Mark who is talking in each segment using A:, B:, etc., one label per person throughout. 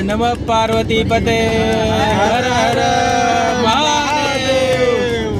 A: नम पार्वती पते हर हर महादेव।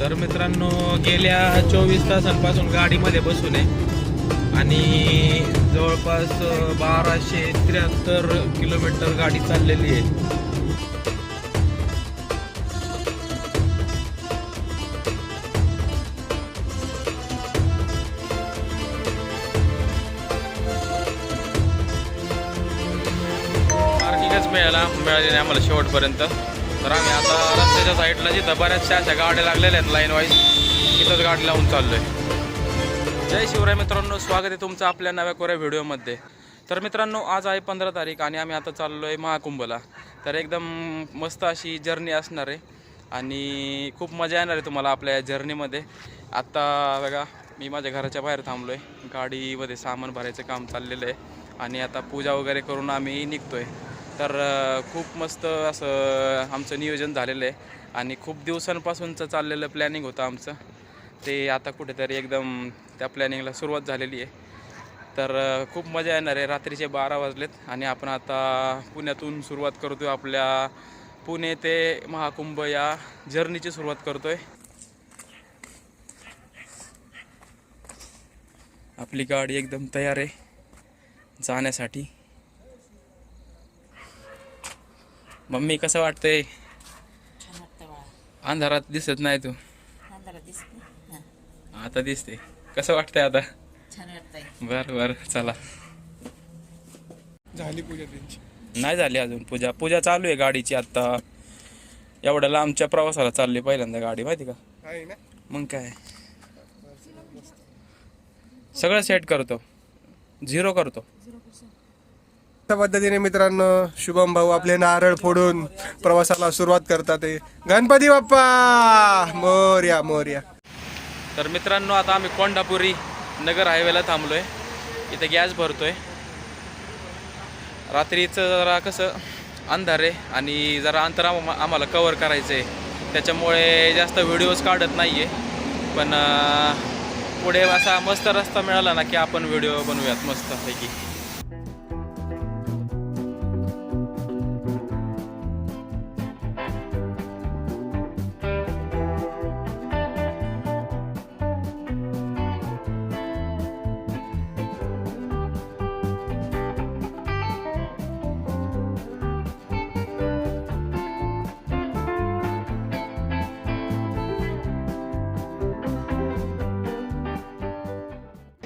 A: तर मित्रांनो गेल्या चोवीस तासांपासून गाडीमध्ये बसून आहे. आणि जवळपास बाराशे त्र्याहत्तर किलोमीटर गाडी चाललेली आहे. पार्किंगच मिळाली नाही आम्हाला शेवटपर्यंत. तर आम्ही आता रस्त्याच्या साईडला जिथं बऱ्याचशा अशा गाड्या लागलेल्या आहेत लाईन वाईज तिथंच गाडी लावून चाललोय. जय शिवराय मित्रांनो स्वागत आहे तुमचं आपल्या नव्या कोऱ्या व्हिडिओमध्ये. तर मित्रांनो आज आहे पंधरा तारीख आणि आम्ही आता चाललो आहे महाकुंभला. तर एकदम मस्त अशी जर्नी असणार आहे. आणि खूप मजा येणार आहे तुम्हाला आपल्या या जर्नीमध्ये आत्ता बघा मी माझ्या घराच्या बाहेर थांबलो आहे गाडीमध्ये सामान भरायचं काम चाललेलं आहे. आणि आता पूजा वगैरे करून आम्ही निघतो आहे तर खूप मस्त असं आमचं नियोजन झालेलं आहे. आणि खूप दिवसांपासूनचं चाललेलं प्लॅनिंग होतं आमचं. ते आता कुठेतरी एकदम त्या प्लॅनिंगला सुरुवात झालेली आहे. तर खूप मजा येणार आहे. रात्रीचे बारा वाजलेत आणि आपण आता पुण्यातून सुरुवात करतोय आपल्या पुणे ते महाकुंभ या जर्नीची सुरुवात करतो आहे आपली गाडी एकदम तयार आहे जाण्यासाठी. मम्मी कसं वाटतंय? अंधारात दिसत नाही तू.
B: अंधारात दिसते हां.
A: आता दिसते. कसं वाटतंय आता?
B: छान वाटतंय.
A: बर बर चला.
C: झाली पूजा त्यांची.
A: नाही झाली अजून पूजा. पूजा चालू आहे गाडीची आता. एवढ्या लांबच्या प्रवासाला चालली पहिल्यांदा गाडी माहिती का? मग काय? सगळं सेट करतो. झिरो करतो.
C: पद्धतीने मित्रांनो शुभम भाऊ आपले नारळ फोडून प्रवासाला सुरुवात करतात गणपती बाप्पा! मोर्या मोर्या.
A: तर मित्रांनो आता आम्ही कोंडापुरी नगर हायवेला थांबलोय. इथे गॅस भरतोय. रात्रीचं जरा कसं अंधार आहे आणि जरा अंतर आम्हाला कवर करायचं आहे त्याच्यामुळे जास्त व्हिडिओज काढत नाही आहे पण पुढे असा मस्त रस्ता मिळाला ना की आपण व्हिडिओ बनवूयात मस्तपैकी.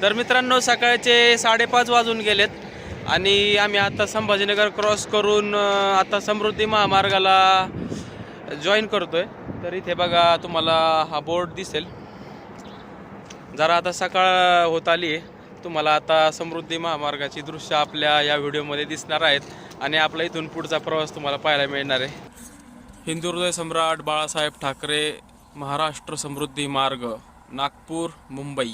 A: तर मित्रांनो सकाळचे साडेपाच वाजून गेलेत आणि आम्ही आता संभाजीनगर क्रॉस करून आता समृद्धी महामार्गाला जॉईन करतोय. तर इथे बघा तुम्हाला हा बोर्ड दिसेल. जरा आता सकाळ होत आली आहे तुम्हाला आता समृद्धी महामार्गाची दृश्य आपल्या या व्हिडिओमध्ये दिसणार आहेत आणि आपला इथून पुढचा प्रवास तुम्हाला पाहायला मिळणार आहे. हिंदुहृदय सम्राट बाळासाहेब ठाकरे महाराष्ट्र समृद्धी मार्ग नागपूर मुंबई.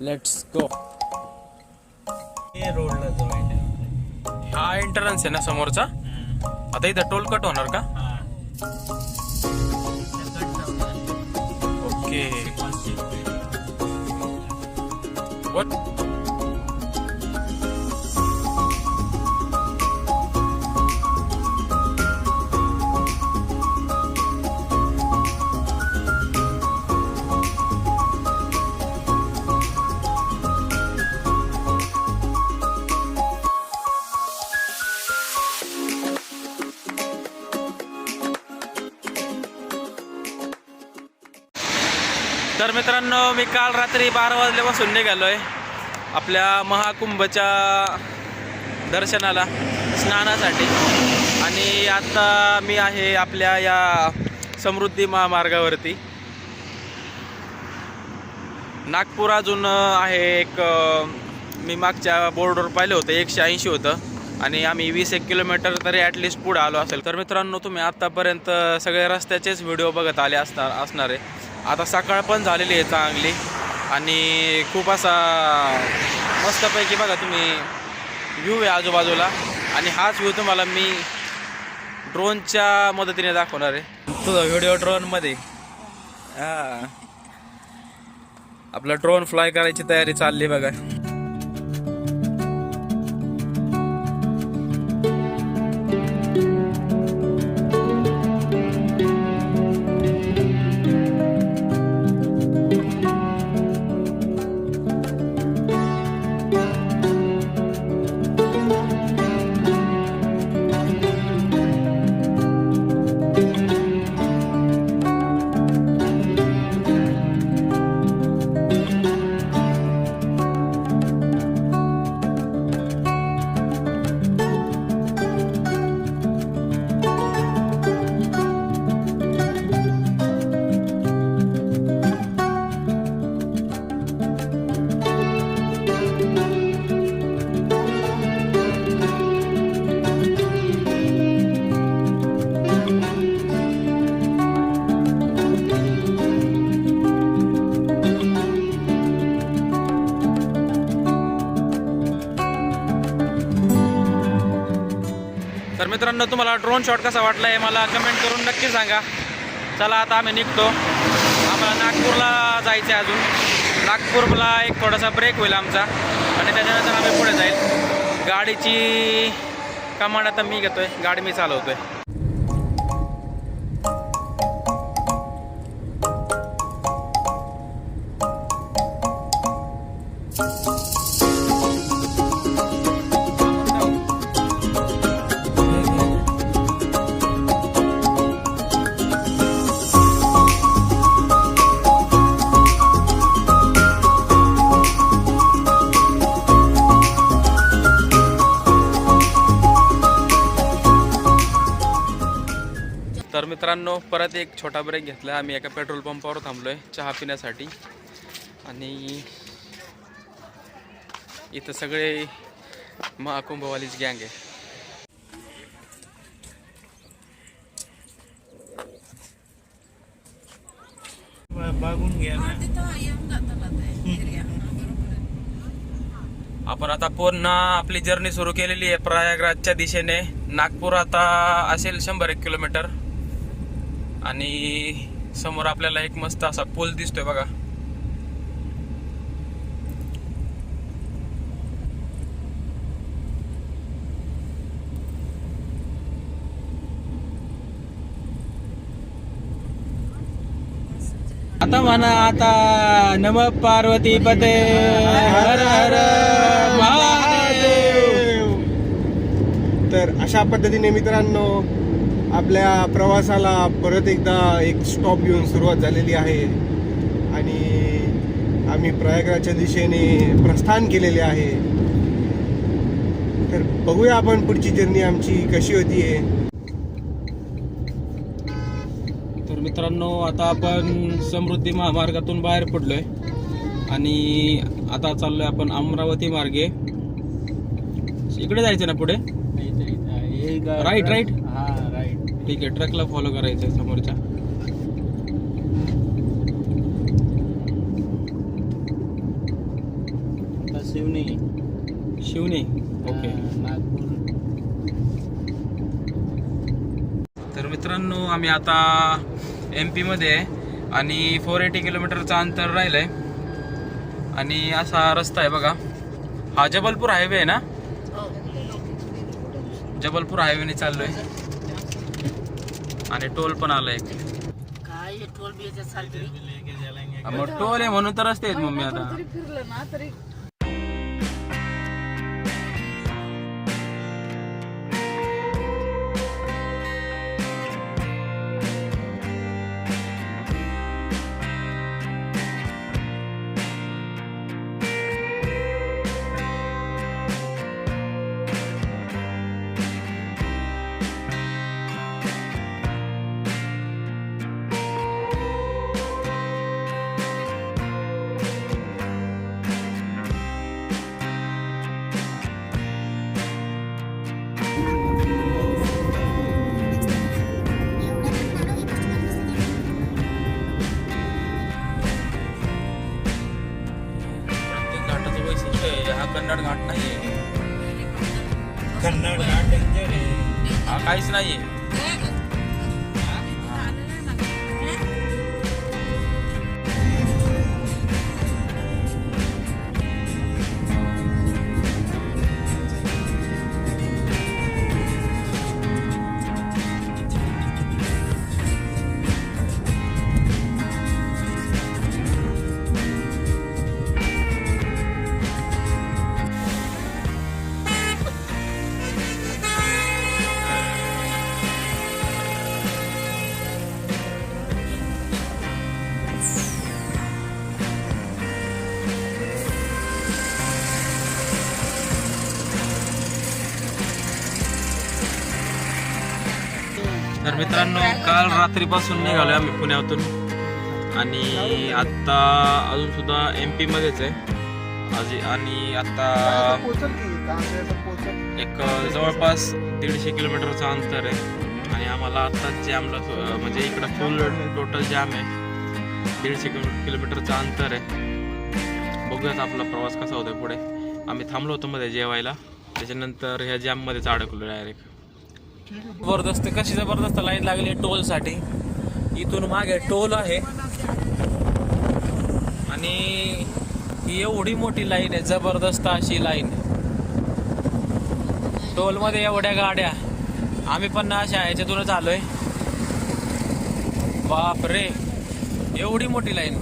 A: लेट्स गो
D: रोडला जॉईंट
A: हा एंट्रन्स आहे ना समोरचा? आता इथं टोल कट होणार का? ओके मित्रांनो मी काल रात्री बारा वाजल्यापासून निघालोय आपल्या महाकुंभच्या दर्शनाला स्नानासाठी. आणि आता मी आहे आपल्या या समृद्धी महामार्गावरती. नागपूर अजून आहे एक मी मागच्या बोर्डवर पाहिलं होतं एकशे ऐंशी होतं. आणि आम्ही वीस एक किलोमीटर तरी ॲटलिस्ट पुढे आलो असेल. तर मित्रांनो तुम्ही आत्तापर्यंत सगळ्या रस्त्याचेच व्हिडिओ बघत आले असणार असणार आहे. आता सकाळ पण झालेली आहे चांगली. आणि खूप असा मस्तपैकी बघा तुम्ही व्ह्यू आहे आजूबाजूला. आणि हाच व्ह्यू तुम्हाला मी ड्रोनच्या मदतीने दाखवणार आहे. तुझा व्हिडिओ ड्रोनमध्ये हां. आपला ड्रोन फ्लाय करायची तयारी चालली बघा. मित्रांनो तुम्हाला ड्रोन शॉट कसा वाटला आहे मला कमेंट करून नक्की सांगा. चला आता आम्ही निघतो. आम्हाला नागपूरला जायचं आहे अजून. नागपूरला एक थोडासा ब्रेक होईल आमचा. आणि त्याच्यानंतर आम्ही पुढे जाईल. गाडीची कमांड आता मी घेतोय. गाडी मी चालवतो आहे मित्रांनो परत एक छोटा ब्रेक घेतला आम्ही एका पेट्रोल पंपावर थांबलोय चहा पिण्यासाठी. आणि इथं सगळे महाकुंभवालीच गँग आहे. आपण आता पुन्हा आपली जर्नी सुरू केलेली आहे प्रयागराजच्या दिशेने. नागपूर आता असेल शंभर एक किलोमीटर. आणि समोर आपल्याला एक मस्त असा पूल दिसतोय बघा. आता म्हणा आता नम पार्वती पते हर हर महादेव.
C: तर अशा पद्धतीने मित्रांनो आपल्या प्रवासाला परत एकदा एक स्टॉप घेऊन सुरुवात झालेली आहे. आणि आम्ही प्रयागराजच्या दिशेने प्रस्थान केलेले आहे. तर बघूया आपण पुढची जर्नी आमची कशी होती आहे
A: तर मित्रांनो आता आपण समृद्धी महामार्गातून बाहेर पडलोय. आणि आता चाललोय आपण अमरावती मार्गे. इकडे जायचं ना पुढे? राईट राईट
D: हा राईट
A: ठीक आहे ट्रकला फॉलो करायचं आहे समोरच्या.
D: शिवनी.
A: शिवने ओके
D: नागपूर.
A: तर मित्रांनो आम्ही आता एम पीमध्ये आहे आणि फोर एटी किलोमीटरचं अंतर राहिलं आहे आणि असा रस्ता आहे बघा. हा जबलपूर हायवे आहे ना? जबलपूर हायवेने चाललोय. आणि टोल पण आलाय.
B: काय हे टोल सारखी
A: मग टोल आहे म्हणून तर रस्ते आहेत मम्मी आता.
B: फिरलं ना तरी
A: नाहीये
D: कन्नड
A: हा काहीच नाहीये. मित्रांनो काल रात्रीपासून निघालोय आम्ही पुण्यातून. आणि आता अजून सुद्धा एम पी मध्येच आहे. अजी- आणि आता एक जवळपास दीडशे किलोमीटरचं अंतर आहे. आणि आम्हाला आता जॅमला म्हणजे इकडं फुल टोटल जॅम आहे. दीडशे किलोमीटरचं अंतर आहे. बघूयात आपला प्रवास कसा होतोय पुढे. आम्ही थांबलो होतो मध्ये जेवायला. त्याच्यानंतर ह्या जॅममध्येच अडकलो डायरेक्ट जबरदस्त कशी जबरदस्त लाईन लागली टोलसाठी इथून मागे टोल आहे. आणि ही एवढी मोठी लाईन आहे जबरदस्त अशी लाईन टोलमध्ये एवढ्या गाड्या. आम्ही पण ना अशा ह्याच्यातूनच आलोय. बाप रे एवढी मोठी लाईन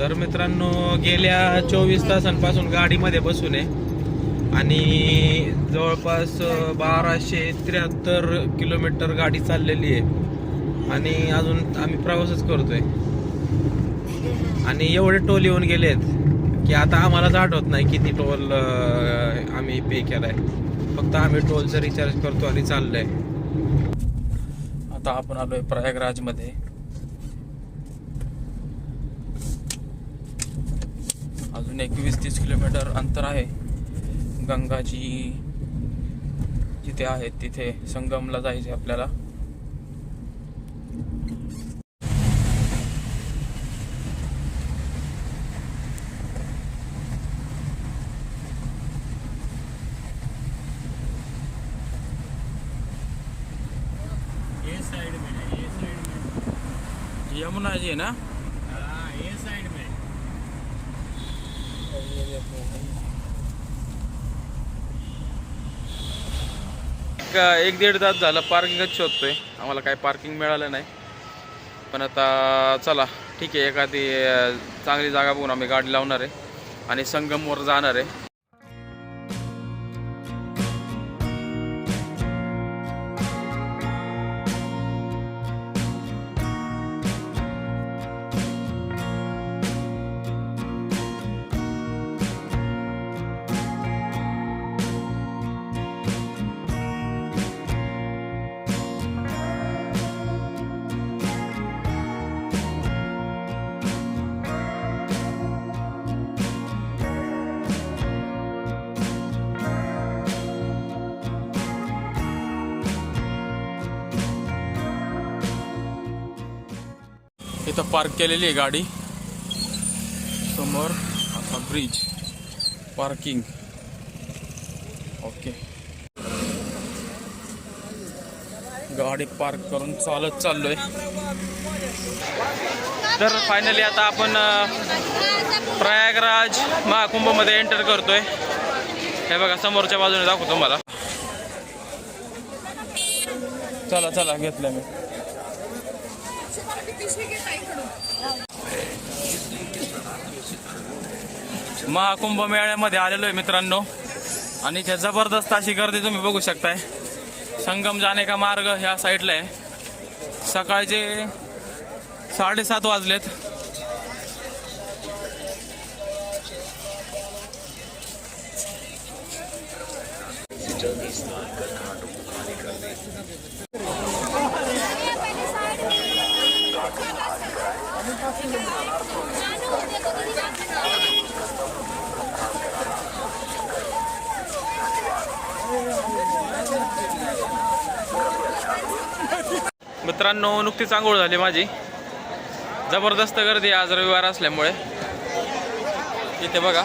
A: तर मित्रांनो गेल्या चोवीस तासांपासून गाडीमध्ये बसून आहे. आणि जवळपास बाराशे त्र्याहत्तर किलोमीटर गाडी चाललेली आहे. आणि अजून आम्ही प्रवासच करतोय. आणि एवढे टोल येऊन गेलेत की आता आम्हालाच आठवत नाही किती टोल आम्ही पे केलाय. फक्त आम्ही टोलचं रिचार्ज करतो आणि चाललंय. आता आपण आलोय प्रयागराजमध्ये. अजून एक वीस तीस किलोमीटर अंतर आहे. गंगाजी जिथे आहेत तिथे संगमला जायचे आपल्याला. यमुना जी है ना
D: हाँ ये साइड में
A: एक एक दीड तास झालं पार्किंगच शोधतोय. आम्हाला काही पार्किंग मिळालं नाही. पण आता चला ठीक आहे एखादी चांगली जागा बघून आम्ही गाडी लावणार आहे. आणि संगमवर जाणार आहे. इथं पार्क केलेली आहे गाडी. समोर असा ब्रिज पार्किंग ओके गाडी पार्क करून चालत चाललोय. तर फायनली आता आपण प्रयागराज महाकुंभमध्ये एंटर करतोय. हे बघा समोरच्या बाजूने दाखवतो मला चला चला घेतलं मी. महाकुंभ मेळ्यामध्ये आलेलो आहे मित्रांनो. आणि इथे जबरदस्त अशी गर्दी तुम्ही बघू शकताय. संगम जाणे का मार्ग ह्या साईडला आहे. सकाळचे साडेसात वाजलेत. मित्रांनो नुकतीच आंघोळ झाली माझी. जबरदस्त गर्दी आहे आज रविवार असल्यामुळे. इथे बघा.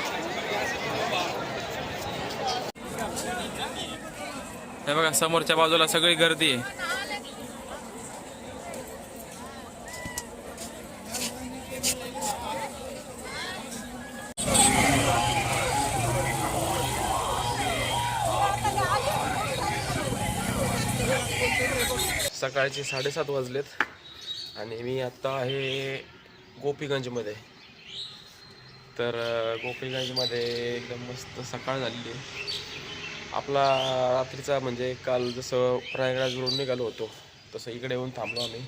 A: हे बघा समोरच्या बाजूला सगळी गर्दी आहे. सकाळचे साडेसात वाजलेत. आणि मी आत्ता आहे गोपीगंजमध्ये. तर गोपीगंजमध्ये एकदम मस्त सकाळ झालेली आपला रात्रीचा म्हणजे काल जसं प्रयागराज रोड निघालो होतो तसं इकडे येऊन थांबलो आम्ही.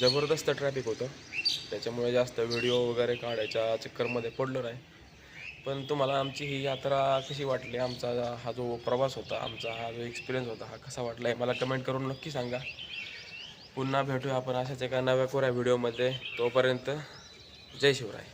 A: जबरदस्त ट्रॅफिक होतं. त्याच्यामुळे जास्त व्हिडिओ वगैरे काढायच्या चक्करमध्ये पडलो नाही. पण तुम्हाला आमची ही यात्रा कशी वाटली? आमचा हा जो प्रवास होता आमचा हा जो एक्सपिरियन्स होता हा कसा वाटला आहे मला कमेंट करून नक्की सांगा. पुन्हा भेटूया आपण अशाच एका नव्या कोऱ्या व्हिडिओमध्ये. तोपर्यंत जय शिवराय.